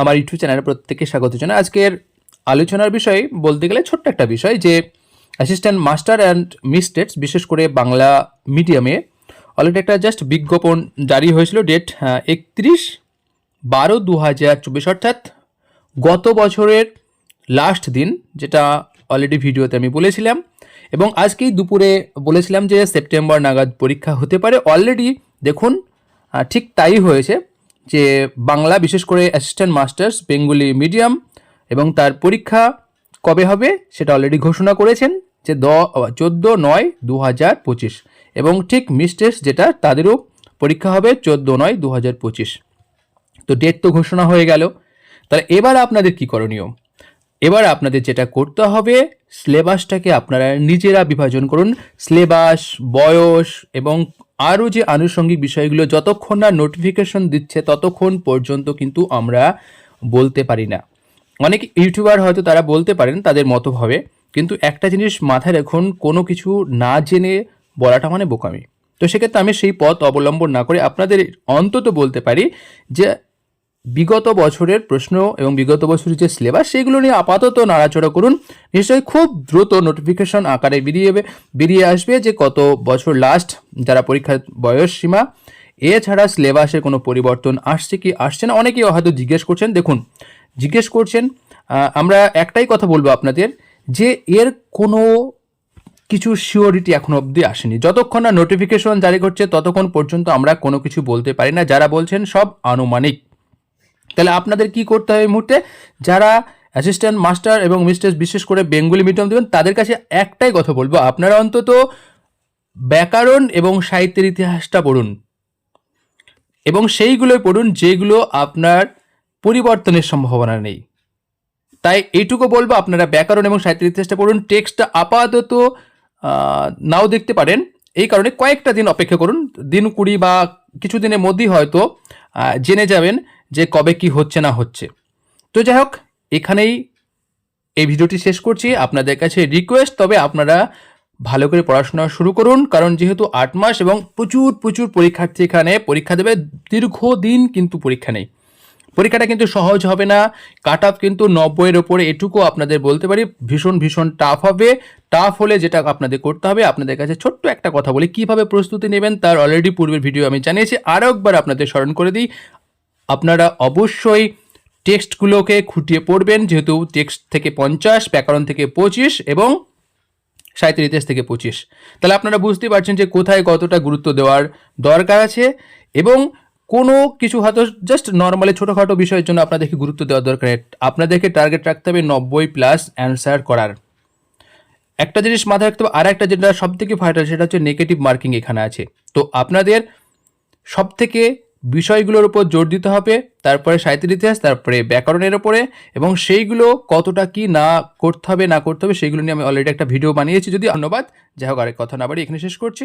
আমার ইউটিউব চ্যানেলে প্রত্যেককে স্বাগত জানাই। আজকের আলোচনার বিষয় বলতে গেলে ছোট্ট একটা বিষয় যে অ্যাসিস্ট্যান্ট মাস্টার অ্যান্ড মিস্টেটস বিশেষ করে বাংলা মিডিয়ামে অলরেডি একটা জাস্ট বিজ্ঞাপন জারি হয়েছিল ডেট একত্রিশ বারো দু হাজার চব্বিশ, অর্থাৎ গত বছরের লাস্ট দিন, যেটা অলরেডি ভিডিওতে আমি বলেছিলাম। এবং আজকেই দুপুরে বলেছিলাম যে সেপ্টেম্বর নাগাদ পরীক্ষা হতে পারে। অলরেডি দেখুন ঠিক তাই হয়েছে। যে বাংলা, বিশেষ করে অ্যাসিস্ট্যান্ট মাস্টার্স বেঙ্গলি মিডিয়াম এবং তার পরীক্ষা কবে হবে সেটা অলরেডি ঘোষণা করেছেন যে দ, চোদ্দ নয় দু হাজার পঁচিশ। এবং ঠিক মিস্টেস যেটা তাদেরও পরীক্ষা হবে চোদ্দ নয় দু হাজার পঁচিশ। তো ডেট তো ঘোষণা হয়ে গেল। তাহলে এবার আপনাদের কী করণীয়? এবার আপনাদের যেটা করতে হবে সিলেবাসটাকে আপনারা নিজেরা বিভাজন করুন। সিলেবাস বয়স এবং আরও যে আনুষঙ্গিক বিষয়গুলো যতক্ষণ না নোটিফিকেশন দিচ্ছে ততক্ষণ পর্যন্ত কিন্তু আমরা বলতে পারি না। অনেক ইউটিউবার হয়তো তারা বলতে পারেন তাদের মতোভাবে, কিন্তু একটা জিনিস মাথায় রাখুন, কোনো কিছু না জেনে বলাটা মানে বোকামি। তো সেক্ষেত্রে আমি সেই পথ অবলম্বন না করে আপনাদের অন্তত বলতে পারি যে বিগত বছরের প্রশ্ন এবং বিগত বছরের যে সিলেবাস, সেগুলো নিয়ে আপাতত নাড়াচড়া করুন। নিশ্চয়ই খুব দ্রুত নোটিফিকেশন আকারে বেরিয়ে বেরিয়ে আসবে যে কত বছর লাস্ট যারা পরীক্ষার বয়স সীমা। এছাড়া সিলেবাসের কোনো পরিবর্তন আসছে কি আসছে না, অনেকেই হয়তো জিজ্ঞেস করছেন। দেখুন, জিজ্ঞেস করছেন আমরা একটাই কথা বলব আপনাদের যে এর কোনো কিছু শিওরিটি এখনও অবধি আসেনি। যতক্ষণ না নোটিফিকেশন জারি করছে, ততক্ষণ পর্যন্ত আমরা কোনো কিছু বলতে পারি না। যারা বলছেন সব আনুমানিক। তাহলে আপনাদের কি করতে হবে মুহূর্তে? যারা অ্যাসিস্ট্যান্ট মাস্টার এবং মিস্টার্স বিশেষ করে বেঙ্গলি মিডিয়াম দেবেন, তাদের কাছে একটাই কথা বলব। আপনারা অন্তত ব্যাকরণ এবং সাহিত্যের ইতিহাসটা পড়ুন। এবং সেইগুলোই পড়ুন যেগুলো আপনার পরিবর্তনের সম্ভাবনা নেই। তাই এইটুকু বলব, আপনারা ব্যাকরণ এবং সাহিত্যের ইতিহাসটা পড়ুন। টেক্সটটা আপাতত নাও দেখতে পারেন। এই কারণে কয়েকটা দিন অপেক্ষা করুন। দিন কুড়ি বা কিছু দিনের মধ্যেই হয়তো জেনে যাবেন যে কবে কি হচ্ছে না হচ্ছে। তো যাই হোক, এখানেই এই ভিডিওটি শেষ করছি। আপনাদের কাছে রিকোয়েস্ট তবে আপনারা ভালো করে পড়াশোনা শুরু করুন, কারণ যেহেতু আট মাস এবং প্রচুর প্রচুর পরীক্ষার্থী এখানে, পরীক্ষা দেবে দীর্ঘদিন কিন্তু পরীক্ষা নেই। পরীক্ষাটা কিন্তু সহজ হবে না। কাট অফ কিন্তু নব্বইয়ের ওপরে এটুকু আপনাদের বলতে পারি। ভীষণ ভীষণ টাফ হবে। টাফ হলে যেটা আপনাদের করতে হবে, আপনাদের কাছে ছোট্ট একটা কথা বলি। কীভাবে প্রস্তুতি নেবেন, তার অলরেডি পূর্বের ভিডিও আমি জানিয়েছি। আরও একবার আপনাদের স্মরণ করে দিই আপনারা অবশ্যই টেক্সটগুলোকে খুঁটিয়ে পড়বেন, যেহেতু টেক্সট থেকে পঞ্চাশ, ব্যাকরণ থেকে পঁচিশ এবং সাহিত্যের ইতিহাস থেকে পঁচিশ। তাহলে আপনারা বুঝতেই পারছেন যে কোথায় কতটা গুরুত্ব দেওয়ার দরকার আছে এবং কোনো কিছু হয়তো জাস্ট নর্মালি ছোটোখাটো বিষয়ের জন্য আপনাদেরকে গুরুত্ব দেওয়া দরকার আপনাদেরকে টার্গেট রাখতে হবে নব্বই প্লাস অ্যান্সার করার। একটা জিনিস মাথায় রাখতে হবে আর একটা যেটা সব থেকে ভাইটাল সেটা হচ্ছে নেগেটিভ মার্কিং এখানে আছে। তো আপনাদের সব থেকে বিষয়গুলোর উপর জোর দিতে হবে, তারপরে সাহিত্যের ইতিহাস, তারপরে ব্যাকরণের ওপরে এবং সেইগুলো কতটা কি না করতে হবে, না করতে হবে, সেইগুলো নিয়ে আমি অলরেডি একটা ভিডিও বানিয়েছি, যদি ধন্যবাদ। যাই হোক, আরেক কথা না বাড়ি এখানে শেষ করছি।